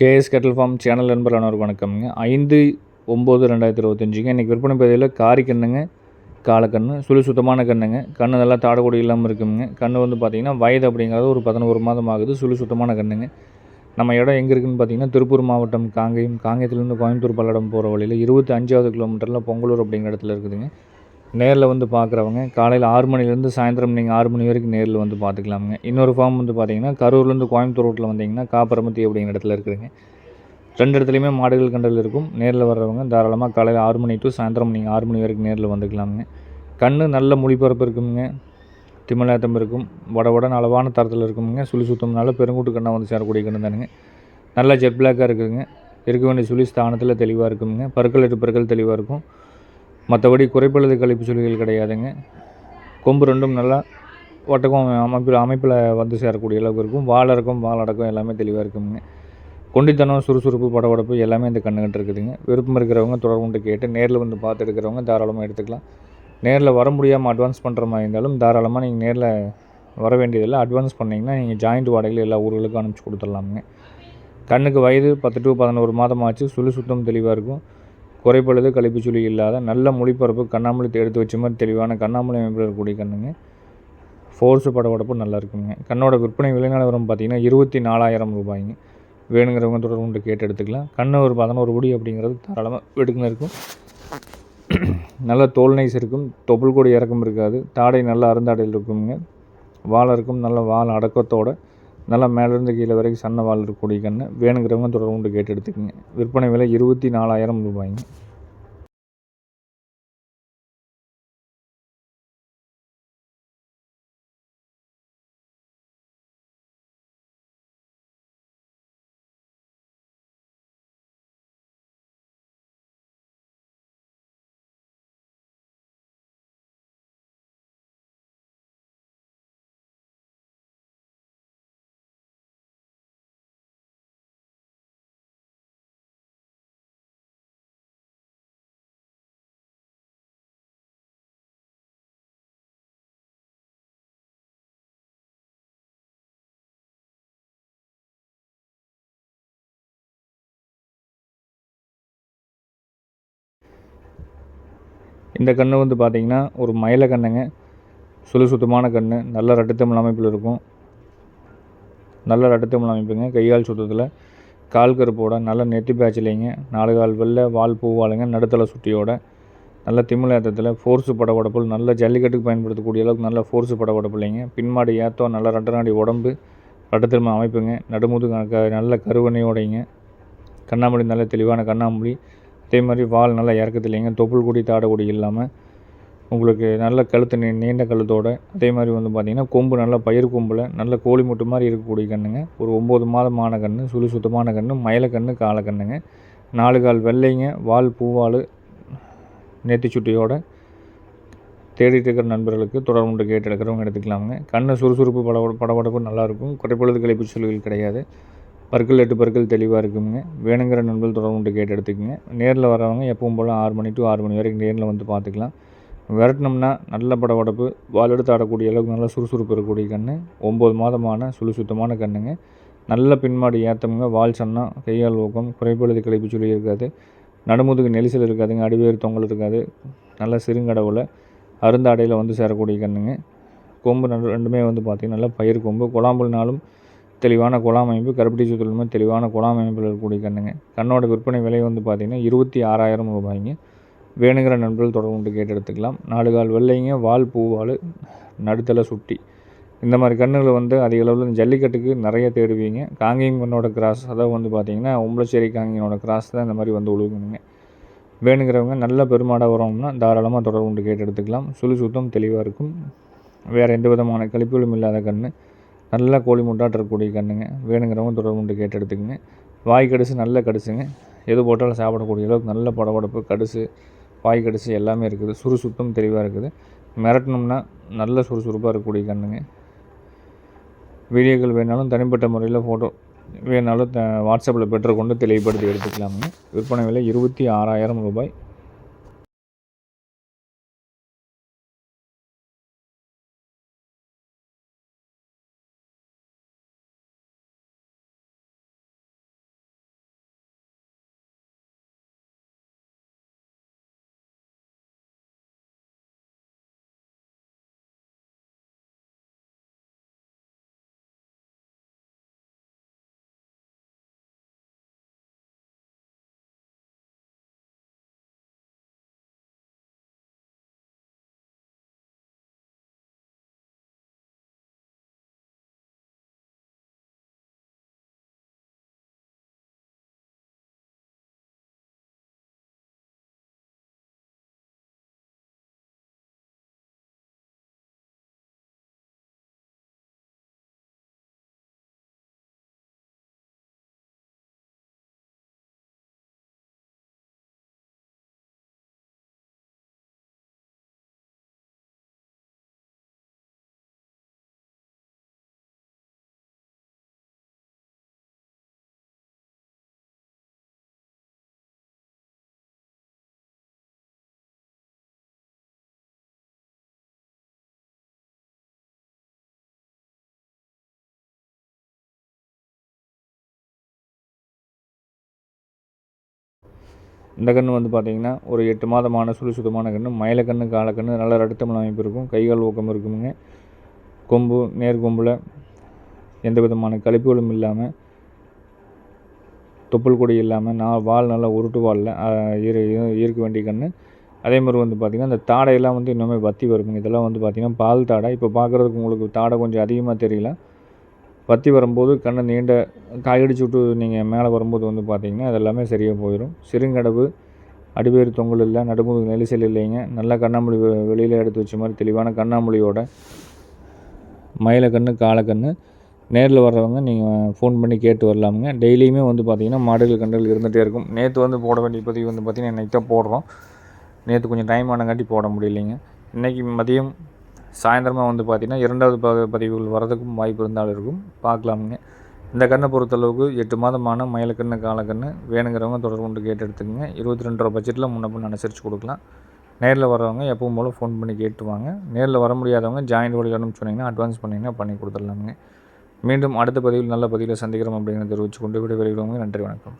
KS kettle form channel நண்பர் அனைவருக்கு வணக்கம்ங்க. ஐந்து ஒம்பது ரெண்டாயிரத்தி இருபத்தஞ்சுங்க. இன்றைக்கி விற்பனை பதிவில் காரி கண்ணுங்க காலக்கண்ணு சுழி சுத்தமான கண்ணுங்க. கண்ணு நல்லா தாடக்கூடி இல்லாமல் இருக்குங்க. கண்ணு வந்து பார்த்திங்கன்னா வயது அப்படிங்கிறது ஒரு பதினோரு மாதம் ஆகுது. சுழி சுத்தமான கண்ணுங்க. நம்ம இடம் எங்கே இருக்குதுன்னு பார்த்தீங்கன்னா திருப்பூர் மாவட்டம் காங்கேயம். காங்கேயத்துலேருந்து கோயம்புத்தூர் பல்லடம் போகிற வழியில் இருபத்தி அஞ்சாவது கிலோமீட்டரில் பொங்கலூர் அப்படிங்கிற இடத்துல இருக்குதுங்க. நேரில் வந்து பார்க்குறவங்க காலையில் ஆறு மணிலேருந்து சாயந்தரம் நீங்கள் ஆறு மணி வரைக்கும் நேரில் வந்து பார்த்துக்கலாமுங்க இன்னொரு ஃபார்ம் வந்து பார்த்தீங்கன்னா கரூர்லேருந்து கோயம்புத்தூர் ரோட்டில் வந்தீங்கன்னா காப்பரமத்தி அப்படிங்கிற இடத்துல இருக்குதுங்க. ரெண்டு இடத்துலையுமே மாடுகள் கண்டல் இருக்கும். நேரில் வர்றவங்க தாராளமாக காலையில் ஆறு மணி டு சாயந்தரம் நீங்கள் ஆறு மணி வரைக்கும் நேரில் வந்துக்கலாமுங்க. கண் நல்ல மொழிபரப்பு இருக்குங்க திமிழாத்தம் இருக்கும். வட வட அளவான தரத்தில் இருக்குங்க சுழி சுத்தம்னால பெருங்கூட்டு கண்ணை வந்து சேரக்கூடிய கண்ணு தானுங்க. நல்லா ஜெட் பிளாக்காக இருக்குதுங்க. இருக்க வேண்டிய சுழி ஸ்தானத்தில் தெளிவாக இருக்குங்க பருக்கள் எட்டு பருக்கள் தெளிவாக இருக்கும். மற்றபடி குறைப்பழுது கழிப்பு சுழிகள் கிடையாதுங்க. கொம்பு ரெண்டும் நல்லா ஒட்டகம் அமைப்பில் அமைப்பில் வந்து சேரக்கூடிய அளவுக்கு இருக்கும். வால் இருக்கும் வால் அடக்கம் எல்லாமே தெளிவாக இருக்குங்க. கொண்டித்தனம் சுறுசுறுப்பு படபடப்பு எல்லாமே இந்த கண்ணுகிட்ட இருக்குதுங்க. விருப்பம் இருக்கிறவங்க தொடர்புண்டு கேட்டு நேரில் வந்து பார்த்து எடுக்கிறவங்க தாராளமாக எடுத்துக்கலாம். நேரில் வர முடியாமல் அட்வான்ஸ் பண்ணுற மாதிரி இருந்தாலும் தாராளமாக நீங்கள் நேரில் வர வேண்டியதில்லை. அட்வான்ஸ் பண்ணிங்கன்னா நீங்கள் ஜாயிண்ட் வாடகையில் எல்லா ஊர்களுக்கும் அனுப்பிச்சி கொடுத்துடலாமுங்க. கண்ணுக்கு வயது பத்து டு பதினோரு மாதம் ஆச்சு சுழி சுத்தம் தெளிவாக இருக்கும். குறைப்பழுது கழிப்பு சுழி இல்லாத நல்ல மொழிபரப்பு கண்ணாமூலி எடுத்து வச்ச மாதிரி தெளிவான கண்ணாமூலி அமைப்பில் இருக்கக்கூடிய கண்ணுங்க? ஃபோர்ஸு படப்படப்பு நல்லா இருக்குங்க. கண்ணோட விற்பனை விலை நிலவரம் பார்த்தீங்கன்னா இருபத்தி நாலாயிரம் ரூபாய்ங்க. வேணுங்கிறவங்க தொடர்பு கேட்டு எடுத்துக்கலாம். கண்ணு ஒரு பதினோரு கோடி அப்படிங்கிறது தாராளமாக வெடுக்குன்னு இருக்கும். நல்ல தோல் நைஸ் இருக்கும். தொப்புள் கூட இறக்கம் இருக்காது. தாடை நல்லா அருந்தாடையில் இருக்குங்க. வாழை இருக்கும் நல்ல வால் அடக்கத்தோடு நல்லா மேலேருந்து கீழே வரைக்கும் சன்ன வால் இருக்கக்கூடிய கன்று. வேணுங்கிறவங்க தொடர்பு கேட்டு எடுத்துக்கோங்க விற்பனை விலை இருபத்தி நாலாயிரம் ரூபாய்ங்க. இந்த கன்று வந்து பார்த்திங்கன்னா ஒரு மயில கண்ணுங்க. சுழு சுத்தமான கன்று நல்ல ரட்டத்தமிழ் அமைப்பில் இருக்கும். நல்ல ரட்டத்தமிழ் அமைப்புங்க. கைகால் சுத்தத்தில் கால் கருப்போட நல்ல நெத்தி பேச்சிலைங்க நாலு கால் வெள்ளை வால் பூவாளுங்க நடுத்தலை சுட்டியோட நல்ல திமிழ் ஏற்றத்தில் ஃபோர்ஸு படபடப்புல் நல்ல ஜல்லிக்கட்டுக்கு பயன்படுத்தக்கூடிய அளவுக்கு நல்ல ஃபோர்ஸு படபடப்புலைங்க பின்மாடி ஏற்றம் நல்ல ரட்டநாடி உடம்பு ரட்டத்திரும்ப அமைப்புங்க. நடுமுது நல்ல கருவணையோடைங்க. கண்ணாமொழி நல்ல தெளிவான கண்ணாமொழி அதே மாதிரி வால் நல்லா இறக்கத்துலேங்க தொப்புள் கொடி தாடக்கூடி இல்லாமல் உங்களுக்கு நல்ல கழுத்து நீ நீண்ட கழுத்தோடு. அதே மாதிரி வந்து பார்த்திங்கன்னா கொம்பு நல்லா பயிர் கொம்பில் நல்ல கோழி முட்டு மாதிரி இருக்கக்கூடிய கண்ணுங்க. ஒரு ஒம்பது மாதமான கன்று சுழி சுத்தமான கன்று மயிலக்கண்ணு காலக்கண்ணுங்க நாலு கால் வெள்ளைங்க வால் பூவால் நேத்தி சுட்டியோட தேடிட்டு இருக்கிற நண்பர்களுக்கு தொடர்பு கேட்டு எடுக்கிறவங்க எடுத்துக்கலாமுங்க. கண்ணு சுறுசுறுப்பு பட படபடப்பு நல்லாயிருக்கும் குறைப்பொழுது கழிப்பு சொல்கள் கிடையாது. பற்கள் எட்டு பற்கள் தெளிவாக இருக்குங்க. வேணுங்கிற நண்பர்கள் தொடர்புண்டு கேட்டு எடுத்துக்கோங்க. நேரில் வரவங்க எப்பவும் போல் ஆறு மணி டு ஆறு மணி வரைக்கும் நேரில் வந்து பார்த்துக்கலாம். விரட்டினோம்னா நல்ல படபடப்பு வால் எடுத்து ஆடக்கூடிய அளவுக்கு நல்ல சுறுசுறுப்பு இருக்கக்கூடிய கன்று ஒம்பது மாதமான சுழு சுத்தமான கண்ணுங்க. நல்ல பின்மாடி ஏற்றமுங்க வால் சன்னம் கையால் ஊக்கம் குறைபழுது கிளைப்பு சொல்லி இருக்காது. நடுமுதுகு நெரிசல் இருக்காதுங்க அடிவேறு தொங்கல் இருக்காது. நல்ல சிறுங்கடவுல அருந்தாடையில் வந்து சேரக்கூடிய கண்ணுங்க. கொம்பு ரெண்டுமே வந்து பார்த்திங்கன்னா நல்லா பயிர் கொம்பு. குழாம்புனாலும் தெளிவான குழாம் அமைப்பு கருப்பட்டி சுத்தலுமே தெளிவான குழாம் அமைப்பில் இருக்கக்கூடிய கண்ணுங்க. கண்ணோட விற்பனை விலை வந்து பார்த்திங்கன்னா இருபத்தி ஆறாயிரம் ரூபாய்ங்க. வேணுங்கிற நண்பர்கள் தொடர்பு கேட்டு எடுத்துக்கலாம். நாலு கால் வெள்ளைங்க வால் பூவால் நடுத்தலை சுட்டி. இந்த மாதிரி கண்ணுகளை வந்து அதிக அளவில் ஜல்லிக்கட்டுக்கு நிறைய தேடுவீங்க. காங்கேயம் கண்ணோட கிராஸ் அதாவது வந்து பார்த்திங்கன்னா உம்பளச்சேரி காங்கியனோட கிராஸ் தான் இந்த மாதிரி வந்து உழுவுங்க வேணுங்கிறவங்க நல்ல பெருமாடாக வரோம்னா தாராளமாக தொடர்பு கேட்டு எடுத்துக்கலாம். சுழி சுத்தம் தெளிவாக இருக்கும். வேறு எந்த விதமான கழிப்புகளும் இல்லாத கன்று நல்ல கோழி முட்டாட்டு இருக்கக்கூடிய கண்ணுங்க. வேணுங்கிறவங்க தொடர்பு கொண்டு கேட்டு எடுத்துக்கங்க. வாய் கடிசு நல்ல கடிசுங்க. எது போட்டாலும் சாப்பிடக்கூடிய அளவுக்கு நல்ல படபடப்பு கடிசு வாய் கடிசு எல்லாமே இருக்குது. சுறுசுறுப்பும் தெளிவாக இருக்குது. மிரட்டணும்னா நல்ல சுறுசுறுப்பாக இருக்கக்கூடிய கண்ணுங்க. வீடியோக்கள் வேணாலும் தனிப்பட்ட முறையில் ஃபோட்டோ வேணாலும் வாட்ஸ்அப்பில் பெற்றுக்கொண்டு தெளிவுபடுத்தி எடுத்துக்கலாமுங்க. விற்பனை விலை இருபத்தி ஆறாயிரம் ரூபாய். இந்த கன்று வந்து பார்த்திங்கன்னா ஒரு எட்டு மாதமான சுழி சுத்தமான கன்று மயிலக்கன்று காலக்கன்று நல்ல ரடுத்தமிழ் அமைப்பு இருக்கும். கைகால் ஊக்கம் இருக்குமுங்க. கொம்பு நேர் கொம்பில் எந்த விதமான கழிப்புகளும் இல்லாமல் தொப்புள் கொடி இல்லாமல் நான் வால் நல்லா உருட்டு வாலில் இரு ஈர்க்க வேண்டிய கன்று. அதே மாதிரி வந்து பார்த்திங்கன்னா அந்த தாடையெல்லாம் வந்து இன்னுமே வத்தி வருங்க இதெல்லாம் வந்து பார்த்திங்கன்னா பால் தாடை. இப்போ பார்க்குறதுக்கு உங்களுக்கு தாடை கொஞ்சம் அதிகமாக தெரியல. வத்தி வரும்போது கண்ணை நீண்ட காயடிச்சு விட்டு நீங்கள் மேலே வரும்போது வந்து பார்த்திங்கன்னா அதெல்லாமே சரியாக போயிடும் சிறுங்கடவு அடிவேறு தொங்கல் இல்லை நடுமுதுகு நெரிசல் இல்லைங்க. நல்லா கண்ணாமொழி வெளியில் எடுத்து வச்ச மாதிரி தெளிவான கண்ணாமொழியோட மயிலக்கண்ணு காலக்கண்ணு நேரில் வர்றவங்க நீங்கள் ஃபோன் பண்ணி கேட்டு வரலாமுங்க. டெய்லியுமே வந்து பார்த்திங்கன்னா மாடுகள் கன்றுகள் இருந்துகிட்டே இருக்கும். நேற்று வந்து போட வேண்டிய பதிவு வந்து பார்த்திங்கன்னா இன்றைக்கி தான் போடுறோம். நேற்று கொஞ்சம் டைம் ஆனங்காட்டி போட முடியலைங்க. இன்றைக்கி மதியம் சாயந்தரமாக வந்து பார்த்திங்கன்னா இரண்டாவது ப பதிவுகள் வரதுக்கும் வாய்ப்பு இருந்தாலும் இருக்கும். பார்க்கலாமுங்க. இந்த கண்ணை பொறுத்தளவுக்கு எட்டு மாதமான மயிலக்கண்ணு காலக்கண்ணு வேணுங்கிறவங்க தொடர்பு கொண்டு கேட்டு எடுத்துக்கங்க. இருபத்தி ரெண்டு ரூபா பட்ஜெட்டில் முன்ன அனுசரித்து கொடுக்கலாம். நேரில் வரவங்க எப்பவும் போல் ஃபோன் பண்ணி கேட்டுவாங்க நேரில் வர முடியாதவங்க ஜாயின்ட் வழிகள்னு சொன்னீங்கன்னா அட்வான்ஸ் பண்ணிங்கன்னா பண்ணி கொடுத்துடலாமுங்க. மீண்டும் அடுத்த பதிவில் நல்ல பதிவில் சந்திக்கிறோம் அப்படிங்கிறத தெரிவித்து கொண்டு விடைபெறுகிறவங்க நன்றி வணக்கம்.